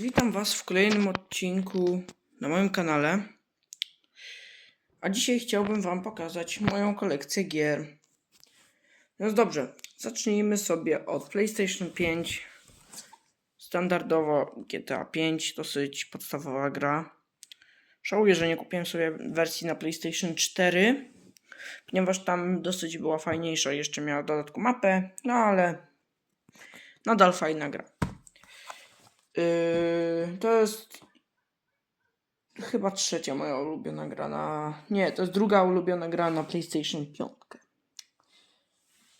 witam Was w kolejnym odcinku na moim kanale. A dzisiaj chciałbym Wam pokazać moją kolekcję gier. Więc dobrze, zacznijmy sobie od PlayStation 5. Standardowo GTA 5, dosyć podstawowa gra. Żałuję, że nie kupiłem sobie wersji na PlayStation 4, ponieważ tam dosyć była fajniejsza. Jeszcze miała dodatku mapę, no ale nadal fajna gra. Yy, to jest chyba trzecia moja ulubiona gra na. Nie, to jest druga ulubiona gra na PlayStation 5.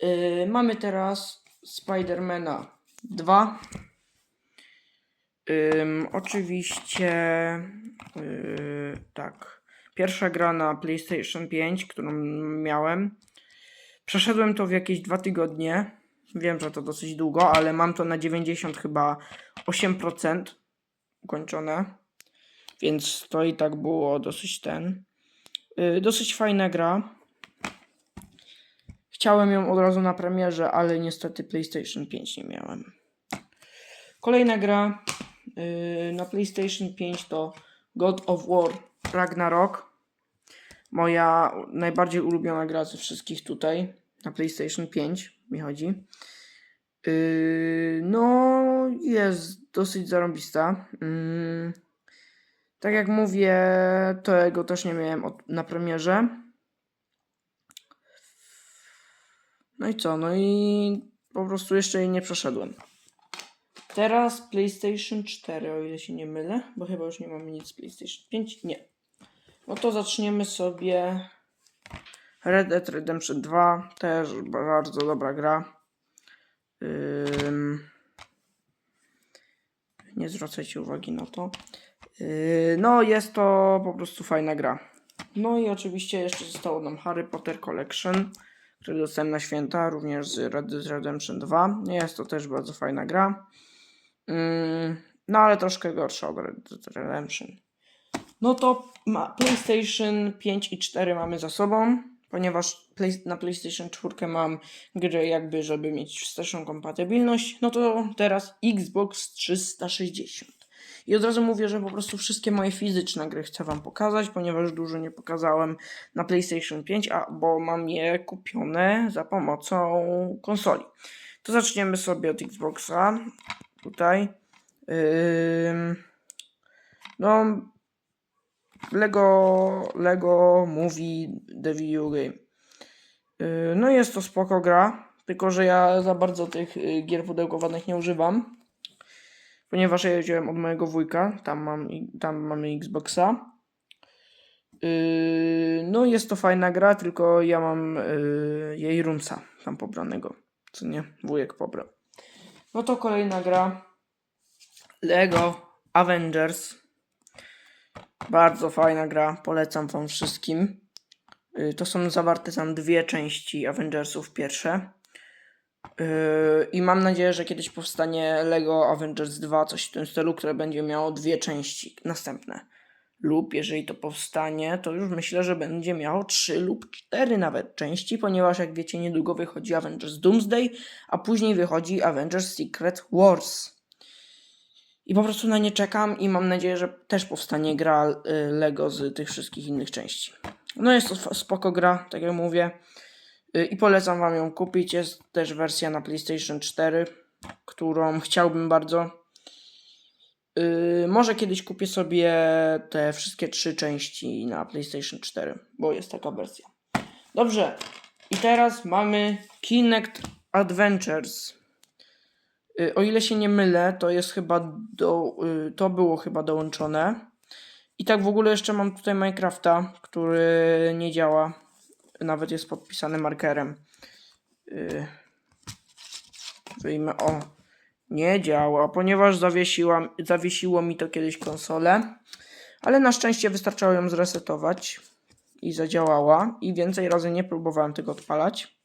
Yy, mamy teraz Spidermana 2. Ym, oczywiście yy, tak. Pierwsza gra na PlayStation 5, którą miałem. Przeszedłem to w jakieś dwa tygodnie. Wiem, że to dosyć długo, ale mam to na 90 chyba 8% ukończone. Więc to i tak było dosyć ten. Yy, dosyć fajna gra. Chciałem ją od razu na premierze, ale niestety PlayStation 5 nie miałem. Kolejna gra yy, na PlayStation 5 to God of War Ragnarok. Moja najbardziej ulubiona gra ze wszystkich tutaj na PlayStation 5 mi chodzi. Yy, no, jest dosyć zarąbista. Yy, tak jak mówię, tego też nie miałem od, na premierze. No i co? No i po prostu jeszcze jej nie przeszedłem. Teraz PlayStation 4, o ile się nie mylę, bo chyba już nie mamy nic z PlayStation 5. Nie. No to zaczniemy sobie Red Dead Redemption 2. Też bardzo dobra gra. Ym, nie zwracajcie uwagi na to. Yy, no, jest to po prostu fajna gra. No i oczywiście jeszcze zostało nam Harry Potter Collection, który dostałem na święta, również z Red Dead Redemption 2. Jest to też bardzo fajna gra. Yy, no, ale troszkę gorsza od Red Dead Redemption. No to PlayStation 5 i 4 mamy za sobą, ponieważ play, na PlayStation 4 mam gry jakby, żeby mieć wsteczną kompatybilność, no to teraz Xbox 360. I od razu mówię, że po prostu wszystkie moje fizyczne gry chcę wam pokazać, ponieważ dużo nie pokazałem na PlayStation 5, a bo mam je kupione za pomocą konsoli. To zaczniemy sobie od Xboxa. Tutaj. Ym, no, Lego, Lego Movie The Video Game. Yy, No jest to spoko gra, tylko że ja za bardzo tych y, gier pudełkowanych nie używam, ponieważ ja wziąłem od mojego wujka, tam, mam, tam mamy Xboxa. Yy, No jest to fajna gra, tylko ja mam jej rumca tam pobranego, co nie, wujek pobrał. No to kolejna gra, Lego Avengers. Bardzo fajna gra, polecam wam wszystkim. Y, To są zawarte tam dwie części Avengersów pierwsze. Yy, I mam nadzieję, że kiedyś powstanie Lego Avengers 2, coś w tym stylu, które będzie miało dwie części następne. Lub jeżeli to powstanie, to już myślę, że będzie miało trzy lub cztery nawet części, ponieważ jak wiecie, niedługo wychodzi Avengers Doomsday, a później wychodzi Avengers Secret Wars. I po prostu na nie czekam i mam nadzieję, że też powstanie gra y, Lego z tych wszystkich innych części. No jest to sp- spoko gra, tak jak mówię. Y, I polecam wam ją kupić. Jest też wersja na PlayStation 4, którą chciałbym bardzo. Y, Może kiedyś kupię sobie te wszystkie trzy części na PlayStation 4, bo jest taka wersja. Dobrze. I teraz mamy Kinect Adventures. Y, O ile się nie mylę, to jest chyba do, y, to było chyba dołączone. I tak w ogóle jeszcze mam tutaj Minecrafta, który nie działa. Nawet jest podpisany markerem. Y, Wyjmę. O, nie działa, ponieważ zawiesiłam, zawiesiło mi to kiedyś konsolę. Ale na szczęście wystarczało ją zresetować i zadziałała. I więcej razy nie próbowałem tego odpalać.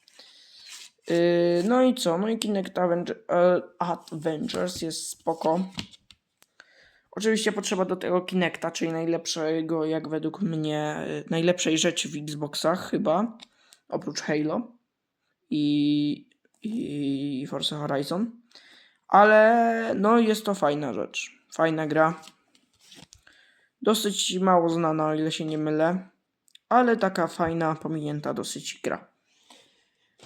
Yy, no i co? No i Kinect Avenger, e, Avengers jest spoko. Oczywiście potrzeba do tego Kinecta, czyli najlepszego, jak według mnie, y, najlepszej rzeczy w Xboxach chyba, oprócz Halo i, i Forza Horizon. Ale no jest to fajna rzecz. Fajna gra. Dosyć mało znana, o ile się nie mylę. Ale taka fajna, pominięta dosyć gra.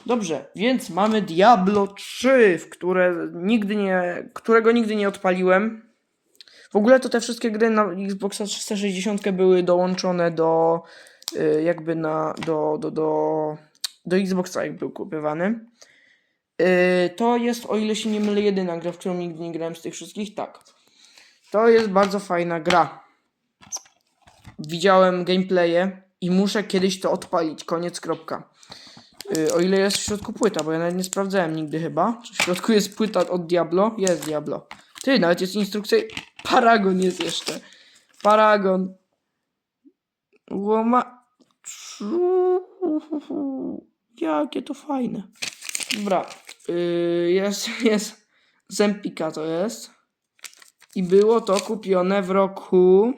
Dobrze, więc mamy Diablo 3, w które nigdy nie, którego nigdy nie odpaliłem. W ogóle to te wszystkie gry na Xboxa 360 były dołączone do y, jakby na do, do, do, do Xboxa jak był kupywany. Y, to jest, o ile się nie mylę, jedyna gra, w którą nigdy nie grałem z tych wszystkich. Tak. To jest bardzo fajna gra. Widziałem gameplaye i muszę kiedyś to odpalić. Koniec, kropka. Y, o ile jest w środku płyta, bo ja nawet nie sprawdzałem nigdy chyba. Czy w środku jest płyta od Diablo? Jest Diablo. Ty, nawet jest instrukcja. Paragon jest jeszcze. Paragon. Łoma. Jakie to fajne. Dobra. Yy, jest, jest. Zempika to jest. I było to kupione w roku.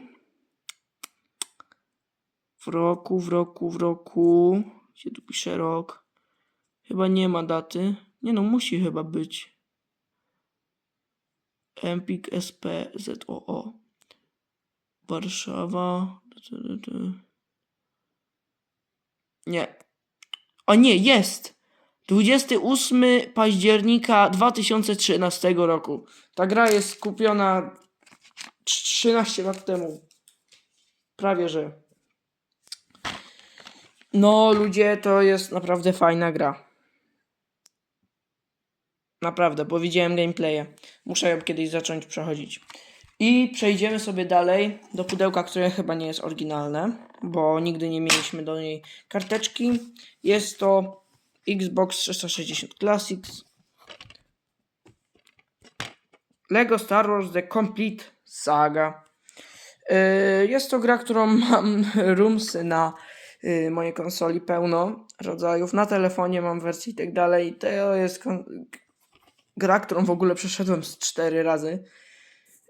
W roku, w roku, w roku. Gdzie tu pisze rok? Chyba nie ma daty. Nie no, musi chyba być. Empik SP ZOO. Warszawa. Nie. O nie, jest! 28 października 2013 roku. Ta gra jest kupiona 13 lat temu. Prawie że. No, ludzie, to jest naprawdę fajna gra. Naprawdę, bo widziałem gameplaye. Muszę ją kiedyś zacząć przechodzić. I przejdziemy sobie dalej do pudełka, które chyba nie jest oryginalne, bo nigdy nie mieliśmy do niej karteczki. Jest to Xbox 360 Classics. Lego Star Wars The Complete Saga. Yy, Jest to gra, którą mam roomsy na mojej konsoli pełno rodzajów. Na telefonie mam wersję i tak dalej. To jest gra, którą w ogóle przeszedłem z cztery razy.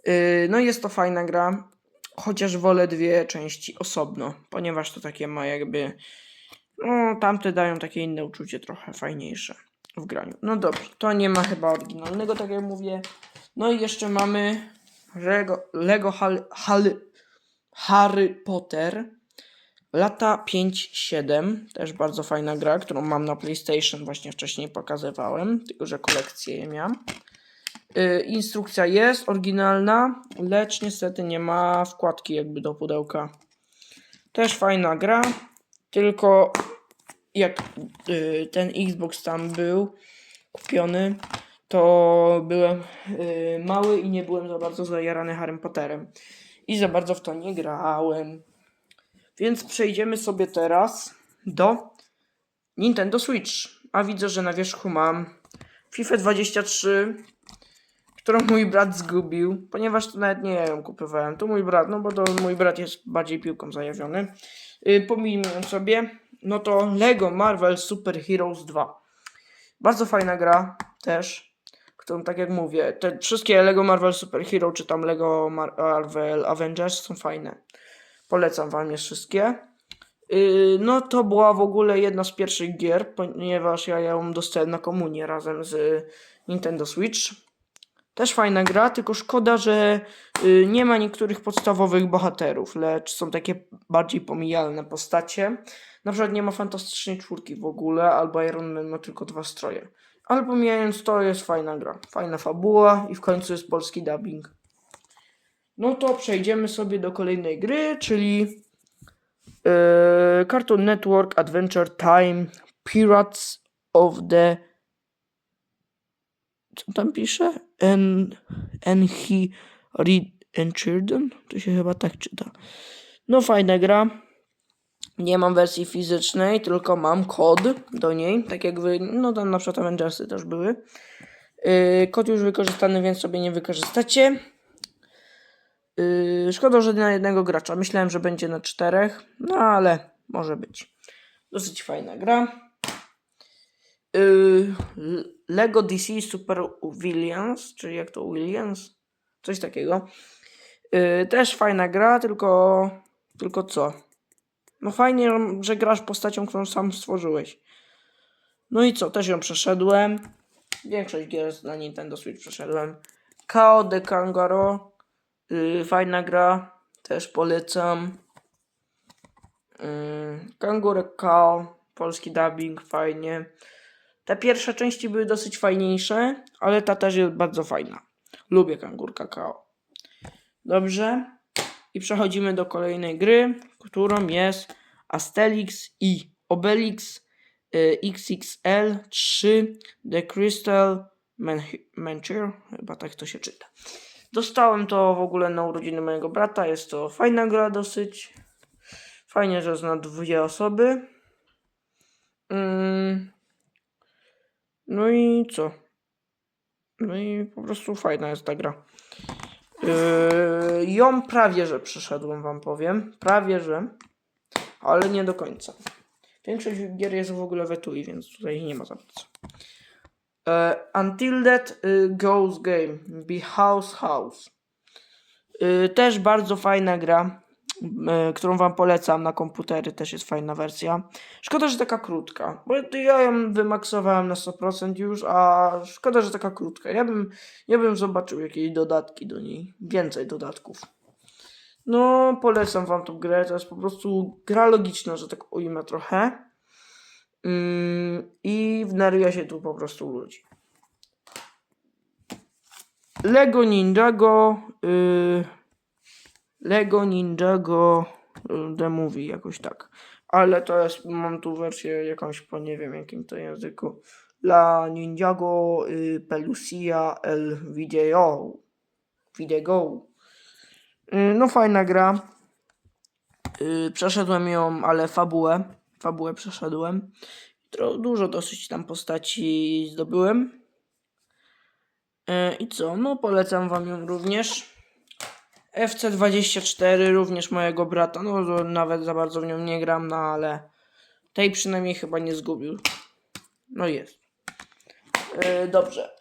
Yy, No jest to fajna gra, chociaż wolę dwie części osobno, ponieważ to takie ma jakby... No, tamte dają takie inne uczucie, trochę fajniejsze w graniu. No dobrze, to nie ma chyba oryginalnego, tak jak mówię. No i jeszcze mamy Lego, Lego Hal, Hal, Harry Potter. Lata 5-7, też bardzo fajna gra, którą mam na PlayStation, właśnie wcześniej pokazywałem, tylko że kolekcję je miałem. Y, instrukcja jest oryginalna, lecz niestety nie ma wkładki jakby do pudełka. Też fajna gra, tylko jak y, ten Xbox tam był kupiony, to byłem y, mały i nie byłem za bardzo zajarany Harrym Potterem. I za bardzo w to nie grałem. Więc przejdziemy sobie teraz do Nintendo Switch. A widzę, że na wierzchu mam FIFA 23, którą mój brat zgubił, ponieważ to nawet nie ja ją kupowałem. To mój brat, no bo to mój brat jest bardziej piłką zajawiony. Yy, pomijmy ją sobie. No to Lego Marvel Super Heroes 2. Bardzo fajna gra też, którą tak jak mówię, te wszystkie Lego Marvel Super Hero czy tam Lego Mar- Marvel Avengers są fajne. Polecam wam je wszystkie. Yy, no to była w ogóle jedna z pierwszych gier, ponieważ ja ją dostałem na komunię razem z Nintendo Switch. Też fajna gra, tylko szkoda, że y, nie ma niektórych podstawowych bohaterów, lecz są takie bardziej pomijalne postacie. Na przykład nie ma Fantastycznej Czwórki w ogóle, albo Iron Man ma tylko dwa stroje. Ale pomijając to, jest fajna gra. Fajna fabuła i w końcu jest polski dubbing. No to przejdziemy sobie do kolejnej gry, czyli yy, Cartoon Network Adventure Time Pirates of the co tam pisze? En, en he read and children? To się chyba tak czyta. No fajna gra. Nie mam wersji fizycznej, tylko mam kod do niej. Tak jak wy, no tam na przykład Avengersy też były. Yy, kod już wykorzystany, więc sobie nie wykorzystacie. Yy, szkoda, że na jednego gracza. Myślałem, że będzie na czterech, no ale może być. Dosyć fajna gra. Yy, Lego DC Super Williams, czyli jak to Williams? Coś takiego. Yy, też fajna gra, tylko. Tylko co? No fajnie, że grasz postacią, którą sam stworzyłeś. No i co? Też ją przeszedłem. Większość gier na Nintendo Switch przeszedłem. Kao de Kangaroo. Yy, fajna gra, też polecam. Yy, Kangurek Kao, polski dubbing, fajnie. Te pierwsze części były dosyć fajniejsze, ale ta też jest bardzo fajna. Lubię Kangurka Kao. Dobrze. I przechodzimy do kolejnej gry, którą jest Asterix i Obelix y, XXL 3 The Crystal Man- Mancher, chyba tak to się czyta. Dostałem to w ogóle na urodziny mojego brata. Jest to fajna gra dosyć. Fajnie, że zna dwie osoby. Mm. No i co? No i po prostu fajna jest ta gra. Yy, ją prawie, że przeszedłem, wam powiem. Prawie, że. Ale nie do końca. Większość gier jest w ogóle w etui, więc tutaj nie ma za bardzo. E, Until That y, Goes Game. Be House House. Y, też bardzo fajna gra, y, którą wam polecam na komputery. Też jest fajna wersja. Szkoda, że taka krótka, bo ja ją wymaksowałem na 100% już, a szkoda, że taka krótka. Ja bym, ja bym zobaczył jakieś dodatki do niej. Więcej dodatków. No, polecam wam tą grę. To jest po prostu gra logiczna, że tak ujmę trochę. Mm, I wnerwia się tu po prostu ludzi. Lego Ninjago. Y, Lego Ninjago The Movie, jakoś tak. Ale to jest, mam tu wersję jakąś po nie wiem jakim to języku. La Ninjago y, Pelusia El Video. Video. Y, No fajna gra. Y, Przeszedłem ją, ale fabułę. Fabułę przeszedłem. Dużo dosyć tam postaci zdobyłem. Y, I co? No polecam wam ją również. FC24 również mojego brata. No nawet za bardzo w nią nie gram, no ale tej przynajmniej chyba nie zgubił. No jest. Y, dobrze.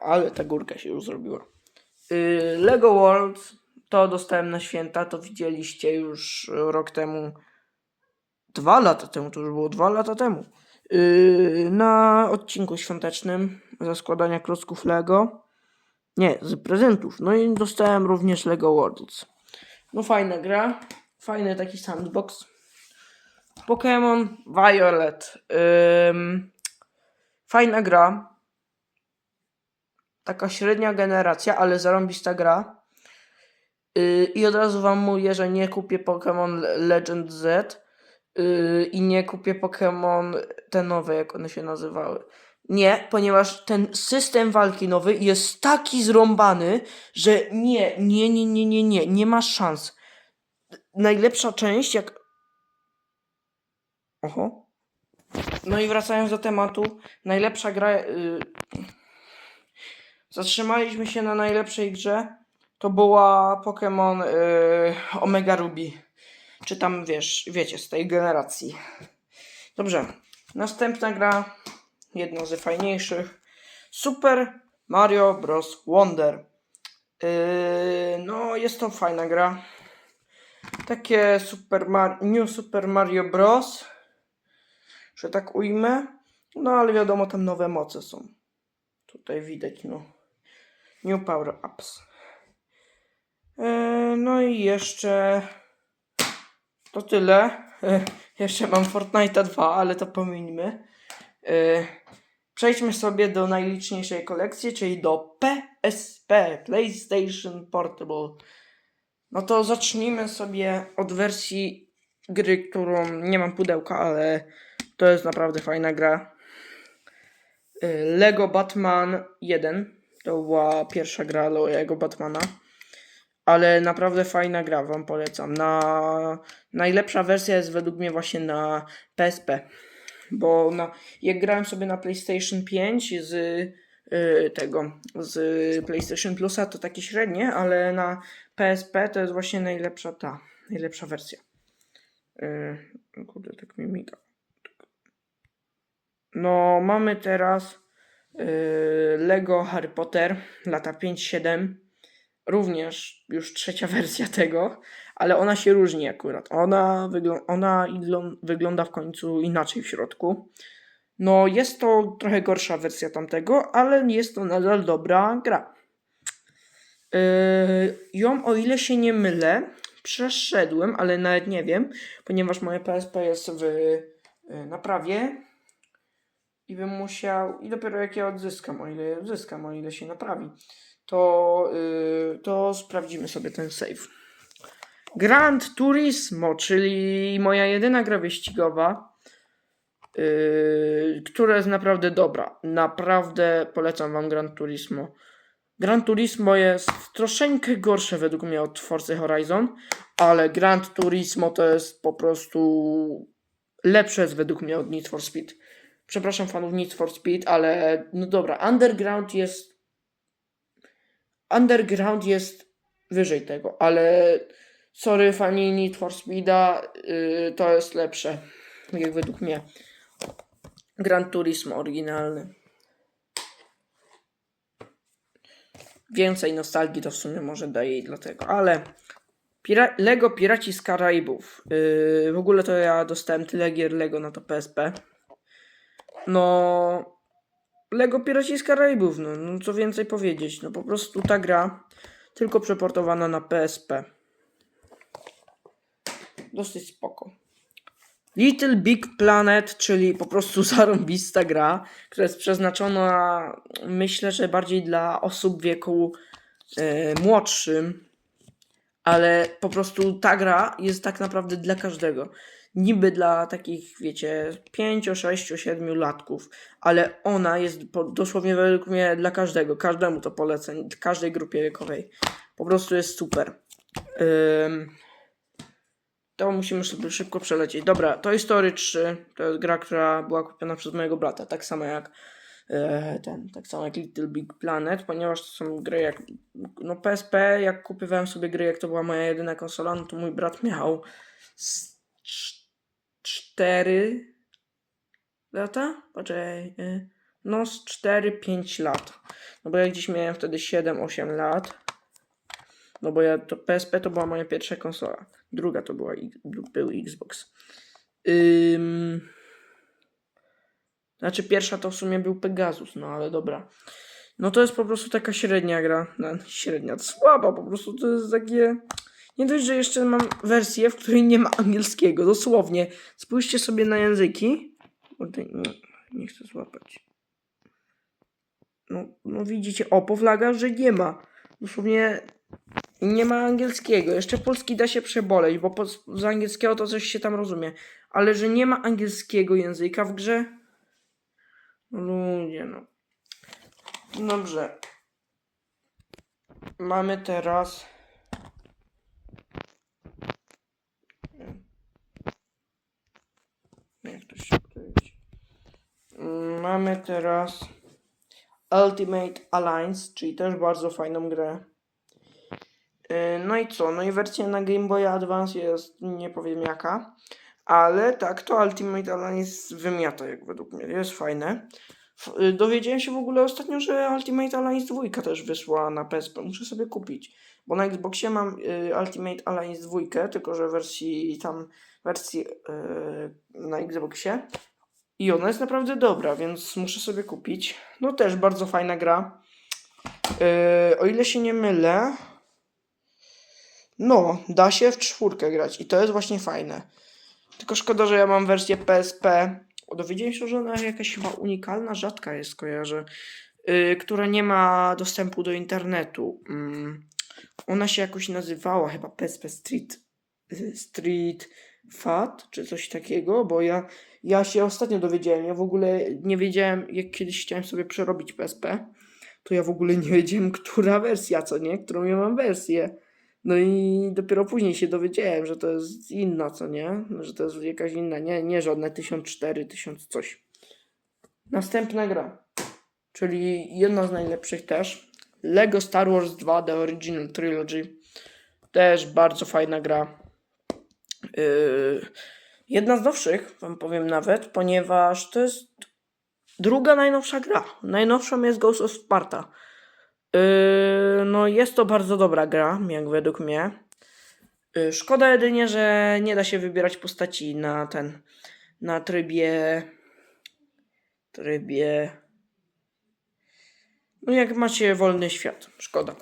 Ale ta górka się już zrobiła. Y, Lego World to dostałem na święta, to widzieliście już rok temu. Dwa lata temu, to już było dwa lata temu. Yy, na odcinku świątecznym ze składania klocków Lego. Nie, z prezentów. No i dostałem również Lego Worlds. No fajna gra. Fajny taki sandbox. Pokémon Violet. Fajna gra. Taka średnia generacja, ale zarąbista gra. Yy, I od razu wam mówię, że nie kupię Pokémon Legend Z yy, i nie kupię Pokémon te nowe, jak one się nazywały. Nie, ponieważ ten system walki nowy jest taki zrąbany, że nie, nie, nie, nie, nie, nie, nie ma szans. Najlepsza część, jak. Oho. No i wracając do tematu, najlepsza gra. Yy... Zatrzymaliśmy się na najlepszej grze. To była Pokémon yy, Omega Ruby. Czy tam wiesz, wiecie, z tej generacji. Dobrze. Następna gra, jedna z fajniejszych. Super Mario Bros. Wonder. Yy, no, jest to fajna gra. Takie Super Mar- New Super Mario Bros. Że tak ujmę. No, ale wiadomo, tam nowe moce są. Tutaj widać, no. New Power Ups. Yy, no i jeszcze to tyle. E, Jeszcze mam Fortnite'a 2, ale to pomińmy. E, Przejdźmy sobie do najliczniejszej kolekcji, czyli do PSP, PlayStation Portable. No to zacznijmy sobie od wersji gry, którą nie mam pudełka, ale to jest naprawdę fajna gra. E, Lego Batman 1. To była pierwsza gra Lego Batmana ale naprawdę fajna gra, wam polecam. Na najlepsza wersja jest według mnie właśnie na PSP, bo na, jak grałem sobie na PlayStation 5 z y, tego z PlayStation Plusa to takie średnie, ale na PSP to jest właśnie najlepsza ta, najlepsza wersja. Yy, kurde, tak mi miga. No, mamy teraz yy, Lego Harry Potter lata 5-7 również już trzecia wersja tego, ale ona się różni akurat. Ona, wyglą- ona wygląda w końcu inaczej w środku. No, jest to trochę gorsza wersja tamtego, ale jest to nadal dobra gra. Yy, ją, o ile się nie mylę, przeszedłem, ale nawet nie wiem, ponieważ moje PSP jest w yy, naprawie i bym musiał, i dopiero jak ja odzyskam, o ile je odzyskam, o ile się naprawi, to, yy, to sprawdzimy sobie ten save. Grand Turismo, czyli moja jedyna gra wyścigowa, yy, która jest naprawdę dobra. Naprawdę polecam Wam Gran Turismo. Gran Turismo jest troszeczkę gorsze według mnie od Forza Horizon, ale Gran Turismo to jest po prostu lepsze jest według mnie od Need for Speed. Przepraszam fanów Need for Speed, ale no dobra, Underground jest Underground jest wyżej tego, ale sorry fani Need for Speeda, yy, to jest lepsze, jak według mnie. Gran Turismo oryginalny. Więcej nostalgii to w sumie może daje i dlatego, ale Pira- Lego Piraci z Karaibów. Yy, w ogóle to ja dostałem tyle gier Lego na to PSP. No. Lego Piraci z Karaibów, no, no co więcej powiedzieć. No po prostu ta gra tylko przeportowana na PSP. Dosyć spoko. Little Big Planet, czyli po prostu zarąbista gra, która jest przeznaczona, myślę, że bardziej dla osób wieku e, młodszym, ale po prostu ta gra jest tak naprawdę dla każdego. Niby dla takich, wiecie, 5, 6, 7 latków, ale ona jest dosłownie według mnie dla każdego. Każdemu to polecę, każdej grupie wiekowej. Po prostu jest super. Ym, to musimy sobie szybko przelecieć. Dobra, Toy Story 3 to jest gra, która była kupiona przez mojego brata, tak samo jak e, ten, tak samo jak Little Big Planet, ponieważ to są gry jak no PSP, jak kupowałem sobie gry, jak to była moja jedyna konsola, no to mój brat miał z cz- cztery lata? Poczekaj, e, no z 4-5 lat. No bo ja gdzieś miałem wtedy 7-8 lat. No bo ja to PSP to była moja pierwsza konsola. Druga to była, był Xbox. Ym... Znaczy pierwsza to w sumie był Pegasus, no ale dobra. No to jest po prostu taka średnia gra. No, średnia, słaba po prostu. To jest takie... Nie dość, że jeszcze mam wersję, w której nie ma angielskiego. Dosłownie. Spójrzcie sobie na języki. Nie, nie chcę złapać. No, no widzicie, o, po flagach, że nie ma. Dosłownie nie ma angielskiego. Jeszcze polski da się przeboleć, bo po, z angielskiego to coś się tam rozumie. Ale że nie ma angielskiego języka w grze? Ludzie, no. Dobrze. Mamy teraz... Jak to się powiedzieć? Mm, Mamy teraz Ultimate Alliance, czyli też bardzo fajną grę. Yy, No i co? No i wersja na Game Boy Advance jest nie powiem jaka, ale tak to Ultimate Alliance wymiata jak według mnie, jest fajne. Y, Dowiedziałem się w ogóle ostatnio, że Ultimate Alliance 2 też wyszła na PSP, muszę sobie kupić. Bo na Xboxie mam y, Ultimate Alliance 2, tylko że wersji tam, wersji y, na Xboxie. I ona jest naprawdę dobra, więc muszę sobie kupić. No też bardzo fajna gra. Y, o ile się nie mylę, no, da się w czwórkę grać i to jest właśnie fajne. Tylko szkoda, że ja mam wersję PSP. Dowiedziałem się, że ona jakaś chyba unikalna, rzadka jest, kojarzę, yy, która nie ma dostępu do internetu. Mm. Ona się jakoś nazywała chyba PSP Street, y, Street Fat, czy coś takiego, bo ja, ja się ostatnio dowiedziałem, ja w ogóle nie wiedziałem, jak kiedyś chciałem sobie przerobić PSP, to ja w ogóle nie wiedziałem, która wersja, co nie, którą ja mam wersję. No i dopiero później się dowiedziałem, że to jest inna, co nie? Że to jest jakaś inna, nie, nie żadne 1004, 1000 coś. Następna gra, czyli jedna z najlepszych też. Lego Star Wars 2 The Original Trilogy. Też bardzo fajna gra. Yy, jedna z nowszych, wam powiem nawet, ponieważ to jest druga najnowsza gra. Najnowszą jest Ghost of Sparta. Yy, no jest to bardzo dobra gra, jak według mnie. Yy, szkoda jedynie, że nie da się wybierać postaci na ten, na trybie, trybie, no jak macie wolny świat, szkoda.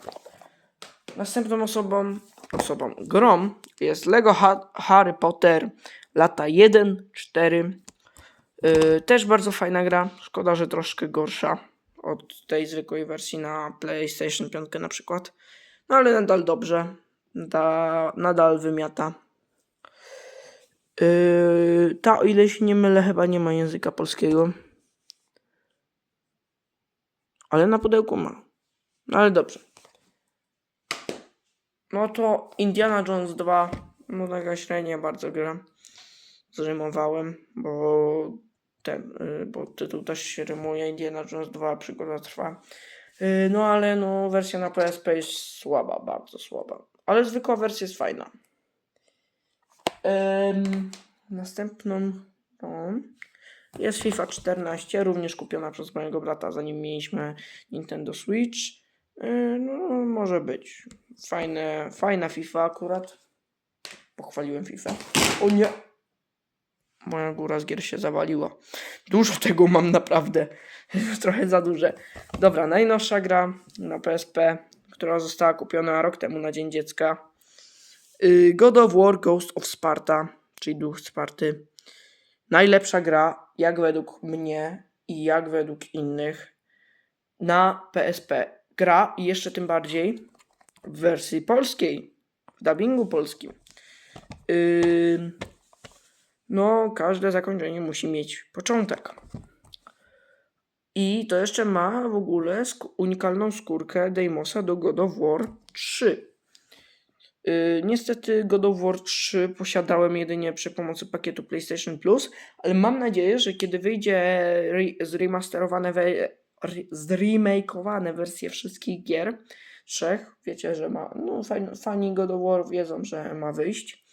Następną osobą, osobą, grą jest Lego ha Harry Potter lata 1-4. Yy, też bardzo fajna gra. Szkoda, że troszkę gorsza od tej zwykłej wersji na PlayStation 5 na przykład. No ale nadal dobrze. Da, nadal wymiata. Yy, ta, o ile się nie mylę, chyba nie ma języka polskiego. Ale na pudełku ma. No ale dobrze. No to Indiana Jones 2. No taka średnia bardzo gra. Zrymowałem, bo ten, y, bo tytuł też się rymuje. Indiana Jones 2 przygoda trwa. Y, No ale no wersja na PSP jest słaba, bardzo słaba. Ale zwykła wersja jest fajna. Następną no, jest FIFA 14, również kupiona przez mojego brata, zanim mieliśmy Nintendo Switch. Yy, no, może być. Fajne, fajna FIFA akurat. Pochwaliłem FIFA. O nie! Moja góra z gier się zawaliła. Dużo tego mam naprawdę. Trochę za duże. Dobra, najnowsza gra na PSP, która została kupiona rok temu na Dzień Dziecka. Yy, God of War Ghost of Sparta, czyli Duch Sparty. Najlepsza gra, jak według mnie i jak według innych, na PSP. Gra i jeszcze tym bardziej w wersji polskiej, w dubbingu polskim. Yy, no, każde zakończenie musi mieć początek. I to jeszcze ma w ogóle sk- unikalną skórkę Deimosa do God of War 3. Yy, niestety God of War 3 posiadałem jedynie przy pomocy pakietu PlayStation Plus, ale mam nadzieję, że kiedy wyjdzie re- zremasterowane, zremakeowane wersje wszystkich gier, trzech, wiecie, że ma, no fajn- fani God of War wiedzą, że ma wyjść,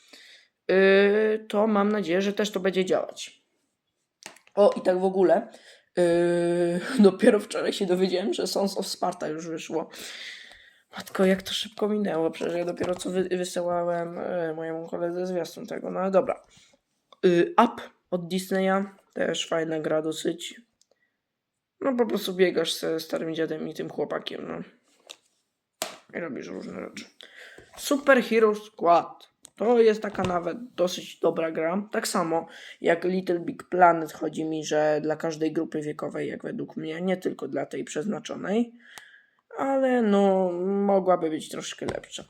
yy, to mam nadzieję, że też to będzie działać. O, i tak w ogóle, yy, dopiero wczoraj się dowiedziałem, że Sons of Sparta już wyszło. Matko, jak to szybko minęło, przecież ja dopiero co wy- wysyłałem e, mojemu koledze zwiastun tego, no ale dobra. Y, Up od Disneya, też fajna gra dosyć. No po prostu biegasz ze starym dziadem i tym chłopakiem, no. I robisz różne rzeczy. Super Hero Squad. To jest taka nawet dosyć dobra gra. Tak samo jak Little Big Planet chodzi mi, że dla każdej grupy wiekowej, jak według mnie, nie tylko dla tej przeznaczonej ale no mogłaby być troszkę lepsza.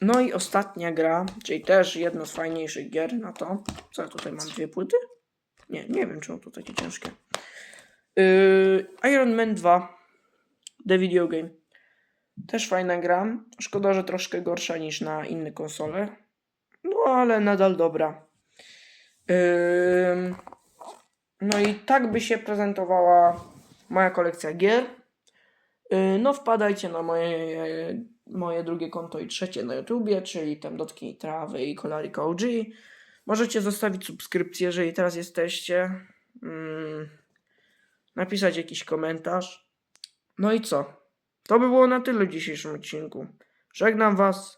No i ostatnia gra, czyli też jedna z fajniejszych gier na to. Co ja tutaj mam dwie płyty? Nie, nie wiem czemu to takie ciężkie. Yy, Iron Man 2 The Video Game. Też fajna gra. Szkoda, że troszkę gorsza niż na inne konsole. No ale nadal dobra. No i tak by się prezentowała moja kolekcja gier. Yy, No, wpadajcie na moje, moje drugie konto i trzecie na YouTubie, czyli tam Dotknij Trawy i Kolarika OG. Możecie zostawić subskrypcję, jeżeli teraz jesteście. Napisać jakiś komentarz. No i co? To by było na tyle w dzisiejszym odcinku. Żegnam Was.